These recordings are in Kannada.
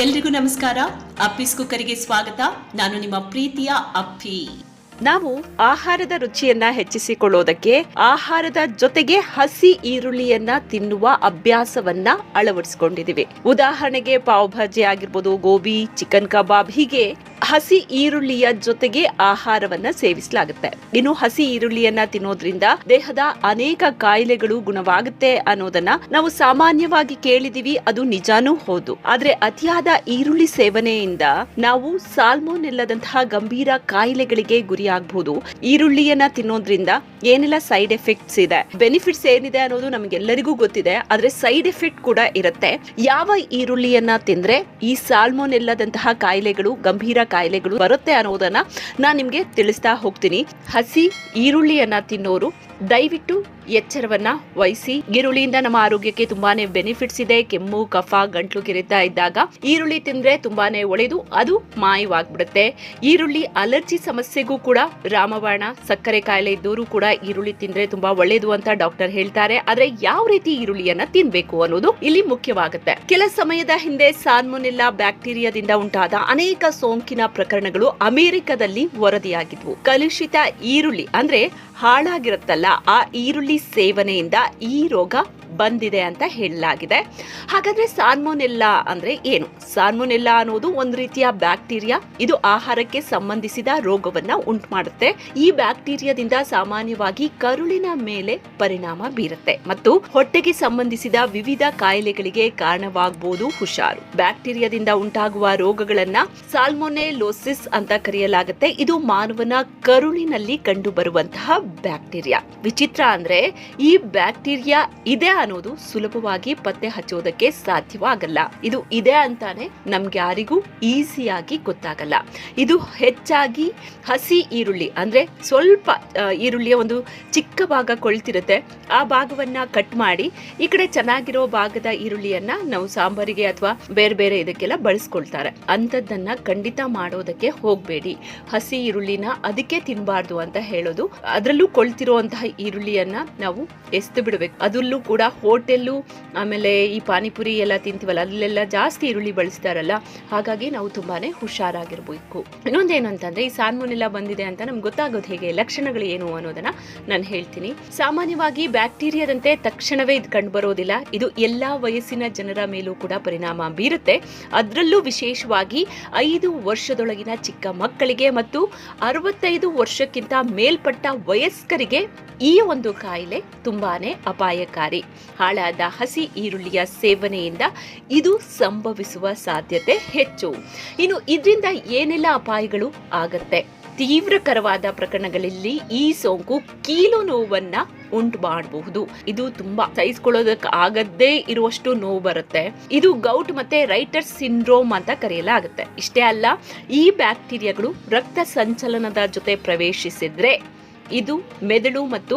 ಎಲ್ರಿಗೂ ನಮಸ್ಕಾರ. ಅಪ್ಪಿಸ್ ಕುಕ್ಕರಿಗೆ ಸ್ವಾಗತ. ನಾನು ನಿಮ್ಮ ಪ್ರೀತಿಯ ಅಪ್ಪಿ. ನಾವು ಆಹಾರದ ರುಚಿಯನ್ನ ಹೆಚ್ಚಿಸಿಕೊಳ್ಳೋದಕ್ಕೆ, ಆಹಾರದ ಜೊತೆಗೆ ಹಸಿ ಈರುಳ್ಳಿಯನ್ನ ತಿನ್ನುವ ಅಭ್ಯಾಸವನ್ನ ಅಳವಡಿಸಿಕೊಂಡಿದ್ದೀವಿ. ಉದಾಹರಣೆಗೆ ಪಾವ್ ಭಾಜಿ ಆಗಿರ್ಬೋದು, ಗೋಬಿ, ಚಿಕನ್ ಕಬಾಬ್ ಹೀಗೆ ಹಸಿ ಈರುಳ್ಳಿಯ ಜೊತೆಗೆ ಆಹಾರವನ್ನ ಸೇವಿಸಲಾಗುತ್ತೆ. ಇನ್ನು ಹಸಿ ಈರುಳ್ಳಿಯನ್ನ ತಿನ್ನೋದ್ರಿಂದ ದೇಹದ ಅನೇಕ ಕಾಯಿಲೆಗಳು ಗುಣವಾಗುತ್ತೆ ಅನ್ನೋದನ್ನ ನಾವು ಸಾಮಾನ್ಯವಾಗಿ ಕೇಳಿದೀವಿ, ಅದು ನಿಜಾನೂ ಹೌದು. ಆದ್ರೆ ಅತಿಯಾದ ಈರುಳ್ಳಿ ಸೇವನೆಯಿಂದ ನಾವು ಸಾಲ್ಮೋನೆಲ್ಲದಂತಹ ಗಂಭೀರ ಕಾಯಿಲೆಗಳಿಗೆ ಗುರಿಯಾಗಬಹುದು ಈರುಳ್ಳಿಯನ್ನ ತಿನ್ನೋದ್ರಿಂದ ಏನೆಲ್ಲ ಸೈಡ್ ಎಫೆಕ್ಟ್ಸ್ ಇದೆ, ಬೆನಿಫಿಟ್ಸ್ ಏನಿದೆ ಅನ್ನೋದು ನಮಗೆಲ್ಲರಿಗೂ ಗೊತ್ತಿದೆ, ಆದ್ರೆ ಸೈಡ್ ಎಫೆಕ್ಟ್ ಕೂಡ ಇರುತ್ತೆ. ಯಾವ ಈರುಳ್ಳಿಯನ್ನ ತಿಂದ್ರೆ ಈ ಸಾಲ್ಮೋನೆಲ್ಲದಂತಹ ಕಾಯಿಲೆಗಳು ಗಂಭೀರ ಕಾಯಿಲೆಗಳು ಬರುತ್ತೆ ಅನ್ನೋದನ್ನ ನಾನು ನಿಮ್ಗೆ ತಿಳಿಸ್ತಾ ಹೋಗ್ತೀನಿ. ಹಸಿ ಈರುಳ್ಳಿಯನ್ನ ತಿನ್ನೋರು ದಯವಿಟ್ಟು ಎಚ್ಚರವನ್ನ ವಹಿಸಿ. ಈರುಳ್ಳಿಯಿಂದ ನಮ್ಮ ಆರೋಗ್ಯಕ್ಕೆ ತುಂಬಾನೇ ಬೆನಿಫಿಟ್ಸ್ ಇದೆ. ಕೆಮ್ಮು, ಕಫ, ಗಂಟ್ಲು ಕಿರಿತಾ ಇದ್ದಾಗ ಈರುಳ್ಳಿ ತಿಂದ್ರೆ ತುಂಬಾನೇ ಒಳ್ಳೆಯದು ಅದು ಮಾಯವಾಗ್ಬಿಡುತ್ತೆ. ಈರುಳ್ಳಿ ಅಲರ್ಜಿ ಸಮಸ್ಯೆಗೂ ಕೂಡ ರಾಮಬಾಣ, ಸಕ್ಕರೆ ಕಾಯಿಲೆ ಇದ್ದವರು ಕೂಡ ಈರುಳ್ಳಿ ತಿಂದ್ರೆ ತುಂಬಾ ಒಳ್ಳೇದು ಅಂತ ಡಾಕ್ಟರ್ ಹೇಳ್ತಾರೆ. ಆದ್ರೆ ಯಾವ ರೀತಿ ಈರುಳ್ಳಿಯನ್ನ ತಿನ್ಬೇಕು ಅನ್ನೋದು ಇಲ್ಲಿ ಮುಖ್ಯವಾಗುತ್ತೆ. ಕೆಲ ಸಮಯದ ಹಿಂದೆ ಸಾಲ್ಮೊನೆಲ್ಲಾ ಬ್ಯಾಕ್ಟೀರಿಯಾದಿಂದ ಉಂಟಾದ ಅನೇಕ ಸೋಂಕಿನ ಪ್ರಕರಣಗಳು ಅಮೆರಿಕದಲ್ಲಿ ವರದಿಯಾಗಿದ್ವು. ಕಲುಷಿತ ಈರುಳ್ಳಿ ಅಂದ್ರೆ ಹಾಳಾಗಿರುತ್ತಲ್ಲ ಆ ಈರುಳ್ಳಿ ಸೇವನೆಯಿಂದ ಈ ರೋಗ ಬಂದಿದೆ ಅಂತ ಹೇಳಲಾಗಿದೆ. ಹಾಗಾದ್ರೆ ಸಾಲ್ಮೊನೆಲ್ಲಾ ಅಂದ್ರೆ ಏನು? ಸಾಲ್ಮೊನೆಲ್ಲಾ ಅನ್ನೋದು ಒಂದು ರೀತಿಯ ಬ್ಯಾಕ್ಟೀರಿಯಾ. ಇದು ಆಹಾರಕ್ಕೆ ಸಂಬಂಧಿಸಿದ ರೋಗವನ್ನು ಉಂಟು ಮಾಡುತ್ತೆ ಈ ಬ್ಯಾಕ್ಟೀರಿಯಾದಿಂದ ಸಾಮಾನ್ಯವಾಗಿ ಕರುಳಿನ ಮೇಲೆ ಪರಿಣಾಮ ಬೀರುತ್ತೆ. ಮತ್ತು ಹೊಟ್ಟೆಗೆ ಸಂಬಂಧಿಸಿದ ವಿವಿಧ ಕಾಯಿಲೆಗಳಿಗೆ ಕಾರಣವಾಗಬಹುದು ಹುಷಾರು. ಬ್ಯಾಕ್ಟೀರಿಯಾದಿಂದ ಉಂಟಾಗುವ ರೋಗಗಳನ್ನ ಸಾಲ್ಮೊನೆಲೋಸಿಸ್ ಅಂತ ಕರೆಯಲಾಗುತ್ತೆ. ಇದು ಮಾನವನ ಕರುಳಿನಲ್ಲಿ ಕಂಡು ಬರುವಂತಹ ಬ್ಯಾಕ್ಟೀರಿಯಾ. ವಿಚಿತ್ರ ಅಂದ್ರೆ ಈ ಬ್ಯಾಕ್ಟೀರಿಯಾ ಇದೆ ಅನ್ನೋದು ಸುಲಭವಾಗಿ ಪತ್ತೆ ಹಚ್ಚೋದಕ್ಕೆ ಸಾಧ್ಯವಾಗಲ್ಲ. ಇದು ಇದೆ ಅಂತಾನೆ ನಮ್ಗೆ ಯಾರಿಗೂ ಈಸಿಯಾಗಿ ಗೊತ್ತಾಗಲ್ಲ. ಇದು ಹೆಚ್ಚಾಗಿ ಹಸಿ ಈರುಳ್ಳಿ, ಅಂದ್ರೆ ಸ್ವಲ್ಪ ಈರುಳ್ಳಿಯ ಒಂದು ಚಿಕ್ಕ ಭಾಗ ಕೊಳ್ತಿರುತ್ತೆ. ಆ ಭಾಗವನ್ನ ಕಟ್ ಮಾಡಿ ಈ ಕಡೆ ಚೆನ್ನಾಗಿರೋ ಭಾಗದ ಈರುಳ್ಳಿಯನ್ನ ನಾವು ಸಾಂಬಾರಿಗೆ ಅಥವಾ ಬೇರೆ ಬೇರೆ ಇದಕ್ಕೆಲ್ಲ ಬಳಸ್ಕೊಳ್ತಾರೆ. ಅಂಥದ್ದನ್ನ ಖಂಡಿತ ಮಾಡೋದಕ್ಕೆ ಹೋಗ್ಬೇಡಿ. ಹಸಿ ಈರುಳ್ಳಿನ ಅದಕ್ಕೆ ತಿನ್ನಬಾರ್ದು ಅಂತ ಹೇಳೋದು. ಅದರಲ್ಲೂ ಕೊಳ್ತಿರುವಂತಹ ಈರುಳ್ಳಿಯನ್ನ ನಾವು ಎಸ್ತು ಬಿಡಬೇಕು. ಅದರಲ್ಲೂ ಕೂಡ ಹೋಟೆಲ್ಲು, ಆಮೇಲೆ ಈ ಪಾನಿಪುರಿ ಎಲ್ಲ ತಿಂತೀವಲ್ಲ, ಅಲ್ಲೆಲ್ಲ ಜಾಸ್ತಿ ಈರುಳ್ಳಿ ಬಳಸ್ತಾರಲ್ಲ, ಹಾಗಾಗಿ ನಾವು ತುಂಬಾನೇ ಹುಷಾರಾಗಿರ್ಬೇಕು. ಇನ್ನೊಂದೇನು ಅಂತಂದ್ರೆ, ಈ ಸಾಲ್ಮೊನೆಲ್ಲ ಬಂದಿದೆ ಅಂತ ನಮ್ಗೆ ಗೊತ್ತಾಗೋದು ಹೇಗೆ, ಲಕ್ಷಣಗಳು ಏನು ಅನ್ನೋದನ್ನ ನಾನು ಹೇಳ್ತೀನಿ. ಸಾಮಾನ್ಯವಾಗಿ ಬ್ಯಾಕ್ಟೀರಿಯಾದಂತೆ ತಕ್ಷಣವೇ ಇದು ಕಂಡು ಬರೋದಿಲ್ಲ. ಇದು ಎಲ್ಲಾ ವಯಸ್ಸಿನ ಜನರ ಮೇಲೂ ಕೂಡ ಪರಿಣಾಮ ಬೀರುತ್ತೆ. ಅದರಲ್ಲೂ ವಿಶೇಷವಾಗಿ ಐದು ವರ್ಷದೊಳಗಿನ ಚಿಕ್ಕ ಮಕ್ಕಳಿಗೆ ಮತ್ತು ಅರವತ್ತೈದು ವರ್ಷಕ್ಕಿಂತ ಮೇಲ್ಪಟ್ಟ ವಯಸ್ಕರಿಗೆ ಈ ಒಂದು ಕಾಯಿಲೆ ತುಂಬಾನೇ ಅಪಾಯಕಾರಿ. ಹಾಳಾದ ಹಸಿ ಈರುಳ್ಳಿಯ ಸೇವನೆಯಿಂದ ಇದು ಸಂಭವಿಸುವ ಸಾಧ್ಯತೆ ಹೆಚ್ಚು. ಇನ್ನು ಇದರಿಂದ ಏನೆಲ್ಲ ಅಪಾಯಗಳು ಆಗತ್ತೆ? ತೀವ್ರಕರವಾದ ಪ್ರಕರಣಗಳಲ್ಲಿ ಈ ಸೋಂಕು ಕೀಲು ನೋವನ್ನ ಉಂಟು ಮಾಡಬಹುದು. ಇದು ತುಂಬಾ ಸಹಿಸ್ಕೊಳ್ಳೋದಕ್ಕೆ ಆಗದ್ದೇ ಇರುವಷ್ಟು ನೋವು ಬರುತ್ತೆ. ಇದು ಗೌಟ್ ಮತ್ತೆ ರೈಟರ್ ಸಿಂಡ್ರೋಮ್ ಅಂತ ಕರೆಯಲಾಗುತ್ತೆ. ಇಷ್ಟೇ ಅಲ್ಲ, ಈ ಬ್ಯಾಕ್ಟೀರಿಯಾಗಳು ರಕ್ತ ಸಂಚಲನದ ಜೊತೆ ಪ್ರವೇಶಿಸಿದ್ರೆ ಇದು ಮೆದುಳು ಮತ್ತು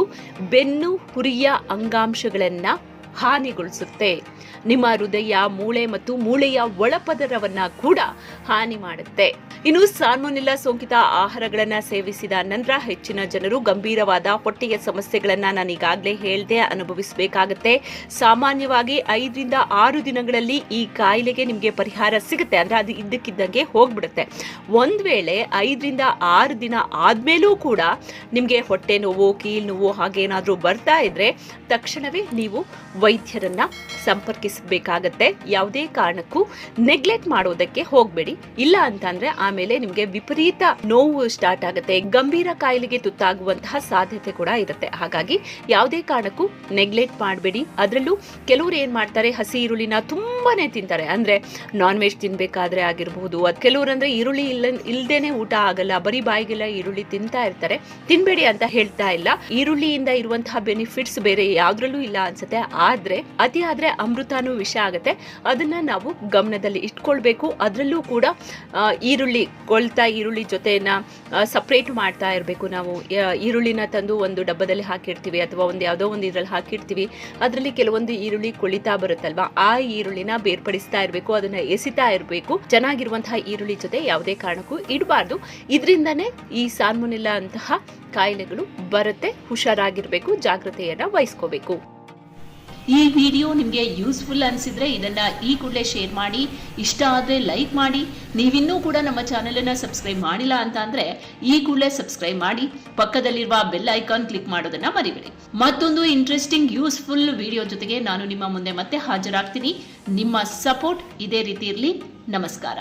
ಬೆನ್ನು ಹುರಿಯ ಅಂಗಾಂಶಗಳನ್ನ ಹಾನಿಗೊಳಿಸುತ್ತೆ. ನಿಮ್ಮ ಹೃದಯ, ಮೂಳೆ ಮತ್ತು ಮೂಳೆಯ ಒಳಪದರವನ್ನ ಕೂಡ ಹಾನಿ ಮಾಡುತ್ತೆ. ಇನ್ನು ಸಾಲ್ಮೊನೆಲ್ಲಾ ಸೋಂಕಿತ ಆಹಾರಗಳನ್ನ ಸೇವಿಸಿದ ನಂತರ ಹೆಚ್ಚಿನ ಜನರು ಗಂಭೀರವಾದ ಹೊಟ್ಟೆಯ ಸಮಸ್ಯೆಗಳನ್ನ ನಾನು ಈಗಾಗಲೇ ಹೇಳ್ದೆ ಅನುಭವಿಸಬೇಕಾಗತ್ತೆ. ಸಾಮಾನ್ಯವಾಗಿ ಐದರಿಂದ ಆರು ದಿನಗಳಲ್ಲಿ ಈ ಕಾಯಿಲೆಗೆ ನಿಮಗೆ ಪರಿಹಾರ ಸಿಗುತ್ತೆ. ಅಂದ್ರೆ ಅದು ಇದ್ದಕ್ಕಿದ್ದಂಗೆ ಹೋಗ್ಬಿಡುತ್ತೆ. ಒಂದ್ ವೇಳೆ ಐದರಿಂದ ಆರು ದಿನ ಆದಮೇಲೂ ಕೂಡ ನಿಮಗೆ ಹೊಟ್ಟೆ ನೋವು ಕೀಲ್ ನೋವು ಹಾಗೇನಾದರೂ ಬರ್ತಾ ಇದ್ರೆ ತಕ್ಷಣವೇ ನೀವು ವೈದ್ಯರನ್ನ ಸಂಪರ್ಕಿಸಬೇಕಾಗತ್ತೆ. ಯಾವುದೇ ಕಾರಣಕ್ಕೂ ನೆಗ್ಲೆಕ್ಟ್ ಮಾಡೋದಕ್ಕೆ ಹೋಗಬೇಡಿ. ಇಲ್ಲ ಅಂತಂದ್ರೆ ಆಮೇಲೆ ನಿಮಗೆ ವಿಪರೀತ ನೋವು ಸ್ಟಾರ್ಟ್ ಆಗುತ್ತೆ. ಗಂಭೀರ ಕಾಯಿಲೆಗೆ ತುತ್ತಾಗುವಂತಹ ಸಾಧ್ಯತೆ ಕೂಡ ಇರುತ್ತೆ. ಹಾಗಾಗಿ ಯಾವುದೇ ಕಾರಣಕ್ಕೂ ನೆಗ್ಲೆಕ್ಟ್ ಮಾಡಬೇಡಿ. ಅದರಲ್ಲೂ ಕೆಲವರು ಏನ್ ಮಾಡ್ತಾರೆ, ಹಸಿ ಈರುಳ್ಳಿನ ತುಂಬಾನೇ ತಿಂತಾರೆ. ಅಂದ್ರೆ ನಾನ್ ವೆಜ್ ತಿನ್ಬೇಕಾದ್ರೆ ಆಗಿರಬಹುದು ಕೆಲವರು ಅಂದ್ರೆ ಈರುಳ್ಳಿ ಇಲ್ಲ, ಇಲ್ದೇನೆ ಊಟ ಆಗಲ್ಲ, ಬರೀ ಬಾಯಿಗೆಲ್ಲ ಈರುಳ್ಳಿ ತಿಂತಾ ಇರ್ತಾರೆ. ತಿನ್ಬೇಡಿ ಅಂತ ಹೇಳ್ತಾ ಇಲ್ಲ. ಈರುಳ್ಳಿಯಿಂದ ಇರುವಂತಹ ಬೆನಿಫಿಟ್ಸ್ ಬೇರೆ ಯಾವ್ದ್ರಲ್ಲೂ ಇಲ್ಲ ಅನ್ಸುತ್ತೆ. ಆದ್ರೆ, ಅತಿ ಆದ್ರೆ ಅಮೃತಾನು ವಿಷ ಆಗುತ್ತೆ. ಅದನ್ನ ನಾವು ಗಮನದಲ್ಲಿ ಇಟ್ಕೊಳ್ಬೇಕು. ಅದರಲ್ಲೂ ಕೂಡ ಈರುಳ್ಳಿ, ಕೊಳ್ತಾ ಈರುಳ್ಳಿ ಜೊತೆನ ಸಪ್ರೇಟ್ ಮಾಡ್ತಾ ಇರಬೇಕು ನಾವು. ಈರುಳ್ಳಿನ ತಂದು ಒಂದು ಡಬ್ಬದಲ್ಲಿ ಹಾಕಿರ್ತೀವಿ ಅಥವಾ ಒಂದು ಯಾವುದೋ ಒಂದು ಇದರಲ್ಲಿ ಹಾಕಿರ್ತೀವಿ. ಅದರಲ್ಲಿ ಕೆಲವೊಂದು ಈರುಳ್ಳಿ ಕೊಳಿತಾ ಬರುತ್ತಲ್ವಾ? ಆ ಈರುಳ್ಳಿನ ಬೇರ್ಪಡಿಸ್ತಾ ಇರಬೇಕು, ಅದನ್ನ ಎಸಿತಾ ಇರಬೇಕು. ಚೆನ್ನಾಗಿರುವಂತಹ ಈರುಳ್ಳಿ ಜೊತೆ ಯಾವುದೇ ಕಾರಣಕ್ಕೂ ಇಡಬಾರ್ದು. ಇದರಿಂದನೇ ಈ ಸಾಲ್ಮೊನೆಲ್ಲ ಅಂತಹ ಕಾಯಿಲೆಗಳು ಬರುತ್ತೆ, ಹುಷಾರಾಗಿರಬೇಕು, ಜಾಗ್ರತೆಯನ್ನ ವಹಿಸ್ಕೋಬೇಕು. ಈ ವಿಡಿಯೋ ನಿಮಗೆ ಯೂಸ್ಫುಲ್ ಅನಿಸಿದ್ರೆ ಇದನ್ನ ಈ ಕೂಡಲೇ ಶೇರ್ ಮಾಡಿ, ಇಷ್ಟ ಆದರೆ ಲೈಕ್ ಮಾಡಿ. ನೀವಿನ್ನೂ ಕೂಡ ನಮ್ಮ ಚಾನಲನ್ನು ಸಬ್ಸ್ಕ್ರೈಬ್ ಮಾಡಿಲ್ಲ ಅಂತ ಅಂದ್ರೆ ಈ ಕೂಡಲೇ ಸಬ್ಸ್ಕ್ರೈಬ್ ಮಾಡಿ, ಪಕ್ಕದಲ್ಲಿರುವ ಬೆಲ್ ಐಕಾನ್ ಕ್ಲಿಕ್ ಮಾಡೋದನ್ನ ಮರಿಬೇಡಿ. ಮತ್ತೊಂದು ಇಂಟ್ರೆಸ್ಟಿಂಗ್ ಯೂಸ್ಫುಲ್ ವಿಡಿಯೋ ಜೊತೆಗೆ ನಾನು ನಿಮ್ಮ ಮುಂದೆ ಮತ್ತೆ ಹಾಜರಾಗ್ತೀನಿ. ನಿಮ್ಮ ಸಪೋರ್ಟ್ ಇದೇ ರೀತಿ ಇರಲಿ. ನಮಸ್ಕಾರ.